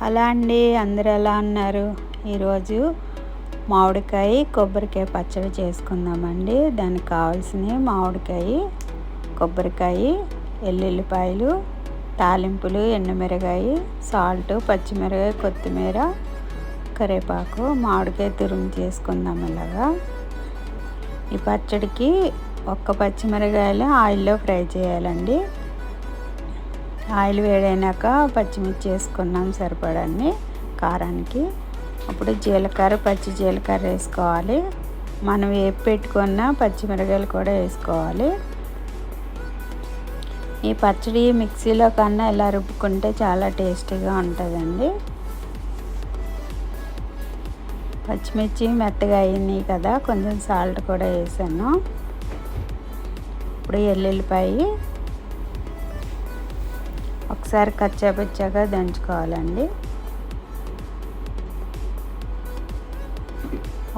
Hello అండి అందరు ఎలా ఉన్నారు? ఈరోజు మామిడికాయ కొబ్బరికాయ పచ్చడి చేసుకుందామండి. దానికి కావాల్సినవి మామిడికాయ కొబ్బరికాయ ఎల్లుల్లిపాయలు తాలింపులు ఎండుమిరగాయ సాల్ట్ పచ్చిమిరకాయ కొత్తిమీర కరివేపాకు మామిడికాయ తురుము చేసుకుందాం ఇలాగా. ఈ పచ్చడికి ఒక్క పచ్చిమిరకాయలు ఆయిల్లో ఫ్రై చేయాలండి. ఆయిల్ వేడైనాక పచ్చిమిర్చి వేసుకున్నాం సరిపడన్ని కారానికి. అప్పుడు జీలకర్ర పచ్చి జీలకర్ర వేసుకోవాలి. మనం వేపు పెట్టుకున్న పచ్చిమిరకాయలు కూడా వేసుకోవాలి. ఈ పచ్చడి మిక్సీలో కన్నా ఇలా రుబ్బుకుంటే చాలా టేస్టీగా ఉంటుందండి. పచ్చిమిర్చి మెత్తగా అయినాయి కదా కొంచెం సాల్ట్ కూడా వేసాను. ఇప్పుడు ఎల్లుల్లిపాయ ఒకసారి కచ్చాపచ్చాగా దంచుకోవాలండి.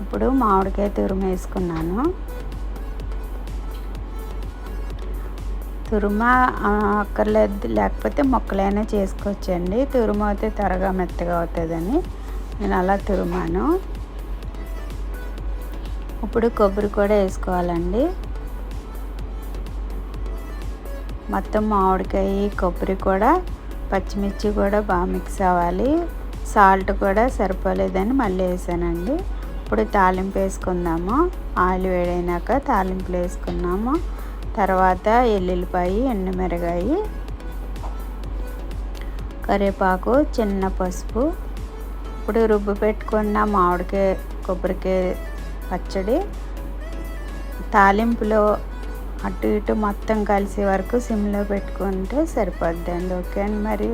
అప్పుడు మామిడికాయ తురుము వేసుకున్నాను. తురుమ అక్కర్లేదు లేకపోతే మొక్కలైనా చేసుకోవచ్చండి. తురుము అయితే త్వరగా మెత్తగా అవుతుందని నేను అలా తురుమాను. ఇప్పుడు కొబ్బరి కూడా వేసుకోవాలండి. మొత్తం మామిడికాయ కొబ్బరి కూడా పచ్చిమిర్చి కూడా బాగా మిక్స్ అవ్వాలి. సాల్ట్ కూడా సరిపోలేదని మళ్ళీ వేసానండి. ఇప్పుడు తాలింపు వేసుకుందాము. ఆయిల్ వేడైనాక తాలింపులు వేసుకున్నాము. తర్వాత ఎల్లుల్లిపాయ ఎండుమిరగాయ కరివేపాకు చిన్న పసుపు. ఇప్పుడు రుబ్బు పెట్టుకున్న మామిడికాయ కొబ్బరికాయ పచ్చడి. తాలింపులో అటు ఇటు మొత్తం కలిసే వరకు సిమ్లో పెట్టుకుంటే సరిపోద్దండి ఓకే అండి? మరి